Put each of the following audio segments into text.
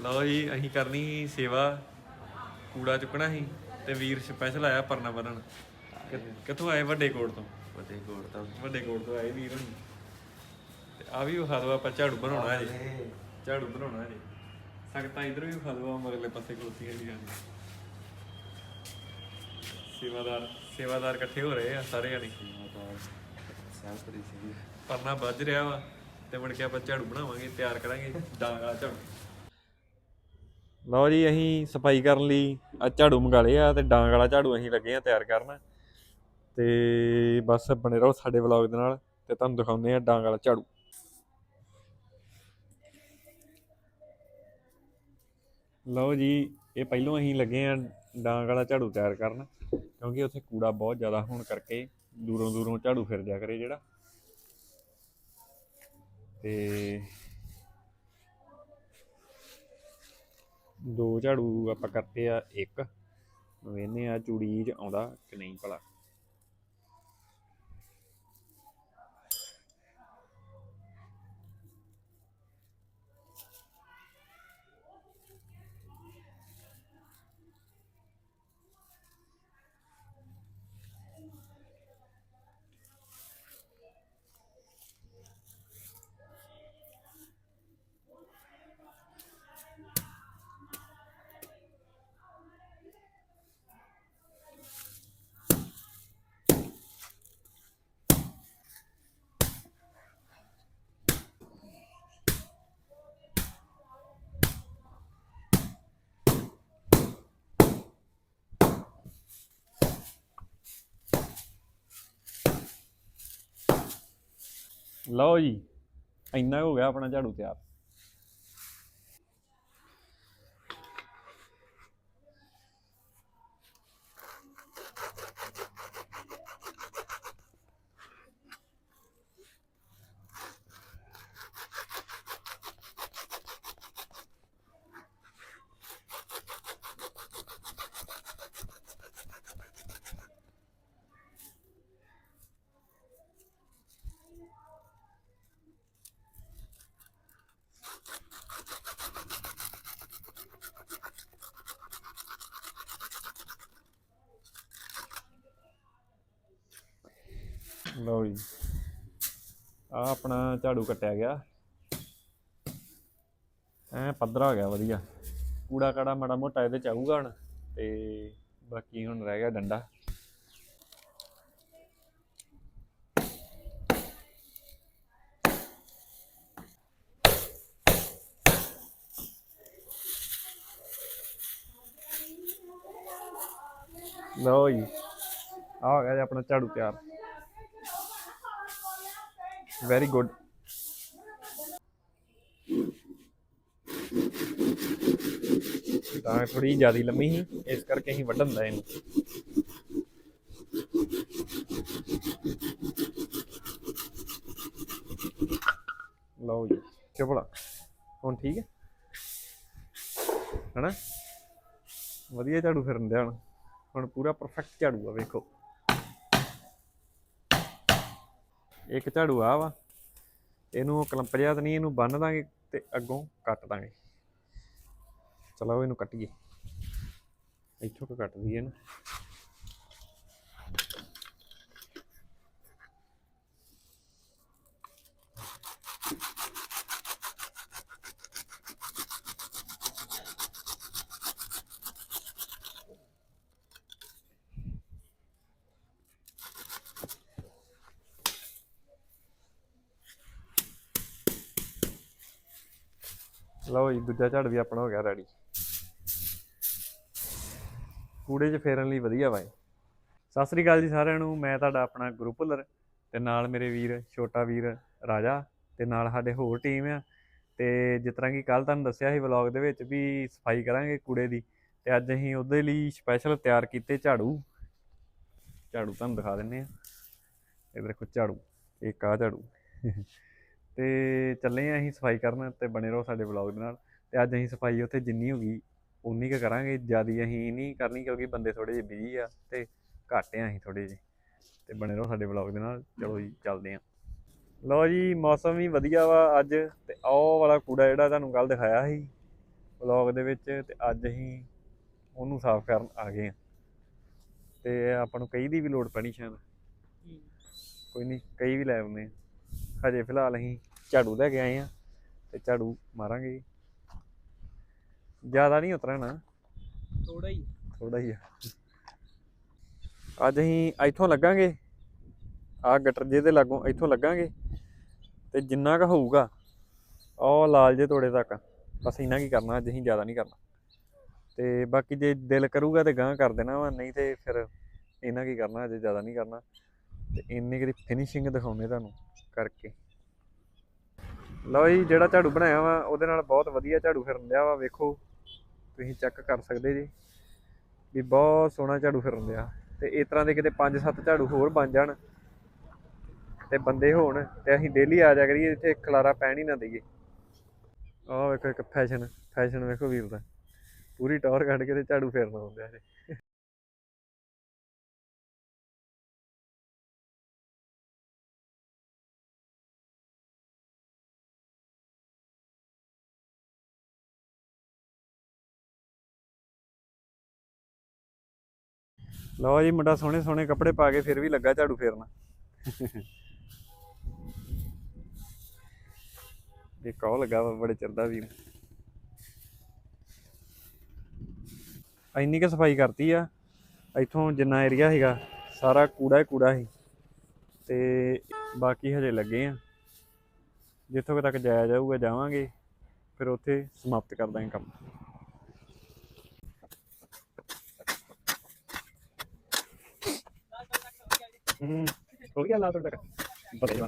ਲਓ ਜੀ ਅਸੀਂ ਕਰਨੀ ਸੀ ਸੇਵਾ ਕੂੜਾ ਚੁੱਕਣਾ ਸੀ ਤੇ ਵੀਰ ਸਪੈਸ਼ਲ ਆਇਆ ਪਰਨਾ ਬੰਨਣ। ਕਿੱਥੋਂ ਆਏ ਵੱਡੇ ਕੋਟ ਤੋਂ? ਵੱਡੇ ਕੋੜ ਤਾਂ। ਵੱਡੇ ਕੋਟ ਤੋਂ ਆਏ ਵੀਰ ਹੁਣੀ। ਤੇ ਆ ਵੀ ਵਿਖਾ ਦਿਓ ਆਪਾਂ ਝਾੜੂ ਬਣਾਉਣਾ ਹੈ ਜੀ ਝਾੜੂ ਬਣਾਉਣਾ ਹੈ ਜੀ ਸਕਤਾ ਇਧਰ ਵੀ ਵਿਖਾ ਆਹ ਮਗਲੇ ਪਾਸੇ ਖਲੋਤੀਆਂ ਜੀ ਜਾਨੀ ਸੇਵਾਦਾਰ ਸੇਵਾਦਾਰ ਇਕੱਠੇ ਹੋ ਰਹੇ ਆ ਸਾਰੇ ਸੀ ਪਰਨਾ ਵੱਜ ਰਿਹਾ ਵਾ ਤੇ ਮੁੜ ਕੇ ਆਪਾਂ ਝਾੜੂ ਬਣਾਵਾਂਗੇ ਤਿਆਰ ਕਰਾਂਗੇ। ਡਾਂਗ ਝਾੜੂ। ਲਓ ਜੀ, ਅਸੀਂ ਸਫ਼ਾਈ ਕਰਨ ਲਈ ਆ ਝਾੜੂ ਮੰਗਾ ਲਏ ਆ ਤੇ ਡਾਂਗ ਵਾਲਾ ਝਾੜੂ ਅਸੀਂ ਲੱਗੇ ਆ ਤਿਆਰ ਕਰਨ। ਤੇ ਬਸ ਬਣੇ ਰਹੋ ਸਾਡੇ ਵਲੌਗ ਦੇ ਨਾਲ ਤੇ ਤੁਹਾਨੂੰ ਦਿਖਾਉਂਦੇ ਆ ਡਾਂਗ ਵਾਲਾ ਝਾੜੂ। ਲਓ ਜੀ, ਇਹ ਪਹਿਲੋਂ ਅਸੀਂ ਲੱਗੇ ਆ ਡਾਂਗ ਵਾਲਾ ਝਾੜੂ ਤਿਆਰ ਕਰਨ, ਕਿਉਂਕਿ ਉੱਥੇ ਕੂੜਾ ਬਹੁਤ ਜ਼ਿਆਦਾ ਹੋਣ ਕਰਕੇ ਦੂਰੋਂ ਦੂਰੋਂ ਝਾੜੂ ਫਿਰ ਜਾ ਕਰੇ ਜਿਹੜਾ। ਤੇ ਦੋ ਝਾੜੂ ਆਪਾਂ ਕਰਤੇ ਆ ਇੱਕ। ਵੇਨੇ ਆ ਚੂੜੀ ਚ ਆਉਂਦਾ ਕਿ ਨਹੀਂ ਭਲਾ। ਲਓ ਜੀ ਇੰਨਾ ਕੁ ਹੋ ਗਿਆ ਆਪਣਾ ਝਾੜੂ ਤਿਆਰ। ਲਓ ਜੀ। ਆ ਆਪਣਾ ਝਾੜੂ ਕੱਟਿਆ ਗਿਆ। ਐ ਪੱਧਰਾ ਹੋ ਗਿਆ, ਵਧੀਆ। ਕੂੜਾ ਕਾੜਾ ਮਾੜਾ ਮੋਟਾ ਇਹਦੇ ਚ ਆਊਗਾ ਹੁਣ ਤੇ ਬਾਕੀ ਹੁਣ ਰਹਿ ਗਿਆ ਡੰਡਾ। ਲਓ ਜੀ। ਆ ਹੋ ਗਿਆ ਜੀ ਆਪਣਾ ਝਾੜੂ ਤਿਆਰ। ਵੈਰੀ ਗੁੱਡ ਤਾਂ ਥੋੜੀ ਜ਼ਿਆਦਾ ਲੰਮੀ ਸੀ, ਇਸ ਕਰਕੇ ਅਸੀਂ ਵੱਢਣ ਦਾ ਇਹਨੂੰ। ਲਓ ਜੀ ਚਪੜਾ ਹੁਣ ਠੀਕ ਹੈ? ਹਨਾ? ਵਧੀਆ ਝਾੜੂ ਫਿਰਨ ਦਿਆ ਹੁਣ। ਹੁਣ ਪੂਰਾ ਪਰਫੈਕਟ ਝਾੜੂ ਆ, ਵੇਖੋ। ਇੱਕ ਝਾੜੂ ਆ ਵਾ। ਇਹਨੂੰ ਕਲੰਪ ਜਿਹਾ ਤਾਂ ਨਹੀਂ, ਇਹਨੂੰ ਬੰਨ ਦਾਂਗੇ ਤੇ ਅੱਗੋਂ ਕੱਟ ਦਾਂਗੇ। ਚਲੋ ਇਹਨੂੰ ਕੱਟੀਏ। ਇੱਥੋਂ ਕੁ ਕੱਟ ਦਈਏ ਇਹਨੂੰ। ਲਓ ਜੀ, ਦੂਜਾ ਝਾੜ ਵੀ ਆਪਣਾ ਹੋ ਗਿਆ ਰੈਡੀ ਕੂੜੇ 'ਚ ਫੇਰਨ ਲਈ ਵਧੀਆ ਵਾ ਇਹ। ਸਤਿ ਸ੍ਰੀ ਅਕਾਲ ਜੀ ਸਾਰਿਆਂ ਨੂੰ, ਮੈਂ ਤੁਹਾਡਾ ਆਪਣਾ ਗਰੁੱਪ ਭੁੱਲਰ ਤੇ ਨਾਲ ਮੇਰੇ ਵੀਰ, ਛੋਟਾ ਵੀਰ ਰਾਜਾ ਤੇ ਨਾਲ ਸਾਡੇ ਹੋਰ ਟੀਮ ਆ। ਤੇ ਜਿਸ ਤਰ੍ਹਾਂ ਕਿ ਕੱਲ ਤੁਹਾਨੂੰ ਦੱਸਿਆ ਸੀ ਵਲੌਗ ਦੇ ਵਿੱਚ ਵੀ ਸਫ਼ਾਈ ਕਰਾਂਗੇ ਕੂੜੇ ਦੀ, ਤੇ ਅੱਜ ਅਸੀਂ ਉਹਦੇ ਲਈ ਸਪੈਸ਼ਲ ਤਿਆਰ ਕੀਤੇ ਝਾੜੂ। ਝਾੜੂ ਤੁਹਾਨੂੰ ਦਿਖਾ ਦਿੰਨੇ ਆ। ਇਹ ਦੇਖੋ ਝਾੜੂ, ਇੱਕ ਆ ਝਾੜੂ। ਤੇ ਚੱਲੇ ਆ ਅਸੀਂ ਸਫ਼ਾਈ ਕਰਨ ਤੇ ਬਣੇ ਰਹੋ ਸਾਡੇ ਵਲੌਗ ਦੇ ਨਾਲ। ਤੇ ਅੱਜ ਅਸੀਂ ਸਫ਼ਾਈ ਉੱਥੇ ਜਿੰਨੀ ਹੋ ਗਈ ਉਨੀ ਕੁ ਕਰਾਂਗੇ। ਜਿਆਦੀ ਅਸੀਂ ਨਹੀਂ ਕਰਨੀ ਕਿਉਂਕਿ ਬੰਦੇ ਥੋੜੇ ਜਿਹੇ ਬਿਜ਼ੀ ਆ ਤੇ ਘੱਟ ਆ ਅਸੀਂ ਥੋੜੇ ਜਿਹੇ। ਤੇ ਬਣੇ ਰਹੋ ਸਾਡੇ ਵਲੌਗ ਦੇ ਨਾਲ। ਚਲੋ ਜੀ ਚੱਲਦੇ ਆ। ਲਓ ਜੀ ਮੌਸਮ ਵੀ ਵਧੀਆ ਵਾ ਅੱਜ ਤੇ ਉਹ ਵਾਲਾ ਕੂੜਾ ਜਿਹੜਾ ਤੁਹਾਨੂੰ ਕੱਲ ਦਿਖਾਇਆ ਸੀ ਵਲੌਗ ਦੇ ਵਿੱਚ ਤੇ ਅੱਜ ਅਸੀਂ ਉਹਨੂੰ ਸਾਫ਼ ਕਰਨ ਆ ਗਏ ਆ। ਤੇ ਆਪਾਂ ਨੂੰ ਕਈ ਦੀ ਵੀ ਲੋੜ ਪੈਣੀ ਸ਼ਾਇਦ। ਕੋਈ ਨਹੀਂ ਕਈ ਵੀ ਲੈ ਆਉਂਦੇ ਆ। ਹਜੇ ਫਿਲਹਾਲ ਅਸੀਂ ਝਾੜੂ ਲੈ ਕੇ ਆਏ ਆ ਤੇ ਝਾੜੂ ਮਾਰਾਂਗੇ। ਜ਼ਿਆਦਾ ਨਹੀਂ ਉਤਰਨਾ। ਥੋੜਾ ਹੀ ਥੋੜਾ ਹੀ ਆ। ਅੱਜ ਅਸੀਂ ਇੱਥੋਂ ਲੱਗਾਂਗੇ। ਆ ਗਟਰ ਜੇ ਦੇ ਲਾਗੋਂ ਇੱਥੋਂ ਲੱਗਾਂਗੇ ਤੇ ਜਿੰਨਾ ਕੁ ਹੋਊਗਾ ਉਹ ਲਾਲ ਜੇ ਤੋੜੇ ਤੱਕ। ਬਸ ਇੰਨਾ ਕੀ ਕਰਨਾ ਅੱਜ ਅਸੀਂ ਜ਼ਿਆਦਾ ਨਹੀਂ ਕਰਨਾ। ਤੇ ਬਾਕੀ ਜੇ ਦਿਲ ਕਰੂਗਾ ਤੇ ਗਾਂ ਕਰ ਦੇਣਾ ਵਾ ਨਹੀਂ ਤੇ ਫਿਰ ਇੰਨਾ ਕੀ ਕਰਨਾ ਅਜੇ ਜ਼ਿਆਦਾ ਨਹੀਂ ਕਰਨਾ। ਤੇ ਇੰਨੀ ਕੁ ਦੀ ਫਿਨਿਸ਼ਿੰਗ ਦਿਖਾਉਣੇ ਤੁਹਾਨੂੰ ਕਰਕੇ। ਲਓ ਜੀ, ਜਿਹੜਾ ਝਾੜੂ ਬਣਾਇਆ ਵਾ, ਉਹਦੇ ਨਾਲ ਬਹੁਤ ਵਧੀਆ ਝਾੜੂ ਫਿਰਨ ਲਿਆ ਵਾ, ਵੇਖੋ। ਤੁਸੀਂ ਚੈੱਕ ਕਰ ਸਕਦੇ ਜੀ ਵੀ ਬਹੁਤ ਸੋਹਣਾ ਝਾੜੂ ਫਿਰਨ ਲਿਆ ਤੇ ਇਸ ਤਰ੍ਹਾਂ ਦੇ ਕਿਤੇ 5-7 ਝਾੜੂ ਹੋਰ ਬਣ ਜਾਣ ਤੇ ਬੰਦੇ ਹੋਣ ਤੇ ਅਸੀਂ ਡੇਲੀ ਆ ਜਾ ਕਰੀਏ, ਇੱਥੇ ਖਲਾਰਾ ਪੈਣ ਹੀ ਨਾ ਦਈਏ। ਆਹ ਵੇਖੋ ਇੱਕ ਫੈਸ਼ਨ ਫੈਸ਼ਨ ਵੇਖੋ ਵੀਰ ਦਾ। ਪੂਰੀ ਟੌਰ ਕੱਢ ਕੇ ਤੇ ਝਾੜੂ ਫੇਰਨਾ ਹੁੰਦਾ ਇਹ। ਲਓ ਜੀ, ਮੁੰਡਾ ਸੋਹਣੇ ਸੋਹਣੇ ਕੱਪੜੇ ਪਾ ਕੇ ਫਿਰ ਵੀ ਲੱਗਾ ਝਾੜੂ ਫੇਰਨਾ। ਇਹ ਕੌ ਲੱਗਾ ਵਾ, ਬੜੇ ਚਿਰ ਦਾ ਵੀਰ। ਇੰਨੀ ਕੁ ਸਫ਼ਾਈ ਕਰਤੀ ਆ, ਇੱਥੋਂ ਜਿੰਨਾ ਏਰੀਆ ਹੈਗਾ ਸਾਰਾ ਕੂੜਾ ਹੀ ਕੂੜਾ ਸੀ। ਤੇ ਬਾਕੀ ਹਜੇ ਲੱਗੇ ਆ। ਜਿੱਥੋਂ ਕੁ ਤੱਕ ਜਾਇਆ ਜਾਊਗਾ, ਜਾਵਾਂਗੇ। ਫਿਰ ਉੱਥੇ ਸਮਾਪਤ ਕਰ ਦਾਂਗੇ ਕੰਮ। ਹੂੰ ਹੋ ਗਿਆ ਲਾ ਤੱਕ ਪਤਾ ਹੀ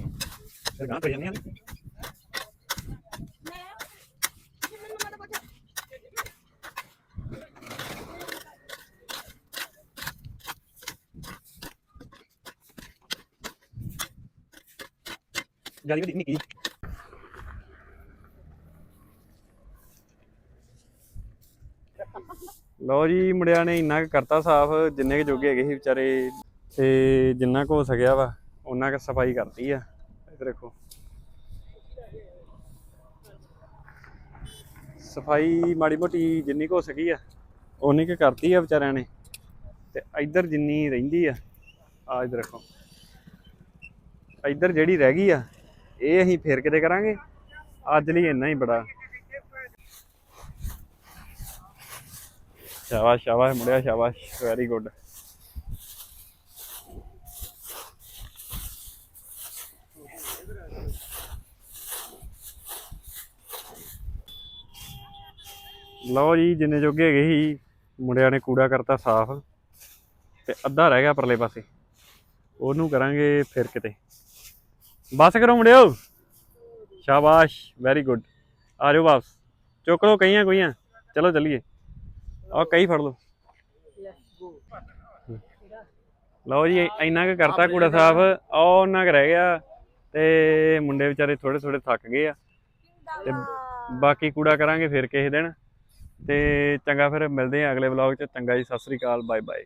ਫਿਰ ਗਾਂ ਪੈ ਜਾਂਦੀਆਂ ਨੇ ਜਾਲੀ ਵੀ ਨਿੱਕੀ ਲਓ ਜੀ ਮੁੰਡਿਆਂ ਨੇ ਇੰਨਾ ਕੁ ਕਰਤਾ ਸਾਫ਼, ਜਿੰਨੇ ਕੁ ਜੋਗੇ ਹੈਗੇ ਸੀ ਵਿਚਾਰੇ। ਤੇ ਜਿੰਨਾ ਕੁ ਹੋ ਸਕਿਆ ਵਾ ਉਹਨਾਂ ਕੁ ਸਫ਼ਾਈ ਕਰਤੀ ਆ। ਇੱਧਰ ਦੇਖੋ। ਸਫ਼ਾਈ ਮਾੜੀ ਮੋਟੀ ਜਿੰਨੀ ਕੁ ਹੋ ਸਕੀ ਆ ਉਨੀ ਕੁ ਕਰਤੀ ਆ ਵਿਚਾਰਿਆਂ ਨੇ। ਤੇ ਇੱਧਰ ਜਿੰਨੀ ਰਹਿੰਦੀ ਆ ਆ ਇੱਧਰ ਦੇਖੋ। ਇੱਧਰ ਜਿਹੜੀ ਰਹਿ ਗਈ ਆ, ਇਹ ਅਸੀਂ ਫੇਰ ਕਿਤੇ ਕਰਾਂਗੇ? ਅੱਜ ਲਈ ਇੰਨਾ ਹੀ ਬੜਾ। ਸ਼ਾਬਾਸ਼ ਸ਼ਾਬਾਸ਼ ਮੁੰਡਿਆ, ਸ਼ਾਬਾਸ਼। ਵੈਰੀ ਗੁੱਡ ਲਓ ਜੀ, ਜਿੰਨੇ ਜੋਗੇ ਹੈਗੇ ਸੀ, ਮੁੰਡਿਆਂ ਨੇ ਕੂੜਾ ਕਰਤਾ ਸਾਫ਼ ਤੇ ਅੱਧਾ ਰਹਿ ਗਿਆ ਪਰਲੇ ਪਾਸੇ। ਉਹਨੂੰ ਕਰਾਂਗੇ ਫਿਰ ਕਿਤੇ। ਬਸ ਕਰੋ ਮੁੰਡਿਓ। ਸ਼ਾਬਾਸ਼ ਵੈਰੀ ਗੁੱਡ ਆ ਜਾਓ ਵਾਪਸ। ਚੁੱਕ ਲਓ ਕਈਆਂ ਕੋਈਆਂ। ਚਲੋ ਚੱਲੀਏ। ਆ ਕਈ ਫੜ ਲਓ। ਲਓ ਜੀ, ਇੰਨਾ ਕੁ ਕਰਤਾ ਕੂੜਾ ਸਾਫ਼। ਆ ਉਹਨਾਂ ਕੁ ਰਹਿ ਗਿਆ ਤੇ ਮੁੰਡੇ ਵਿਚਾਰੇ ਥੋੜੇ ਥੋੜੇ ਥੱਕ ਗਏ ਆ। ਤੇ ਬਾਕੀ ਕੂੜਾ ਕਰਾਂਗੇ ਫਿਰ ਕਿਸੇ ਦਿਨ। ਤੇ ਚੰਗਾ ਫਿਰ ਮਿਲਦੇ ਆ ਅਗਲੇ ਵਲੌਗ 'ਚ। ਚੰਗਾ ਜੀ, ਸਤਿ ਸ੍ਰੀ ਅਕਾਲ ਬਾਏ ਬਾਏ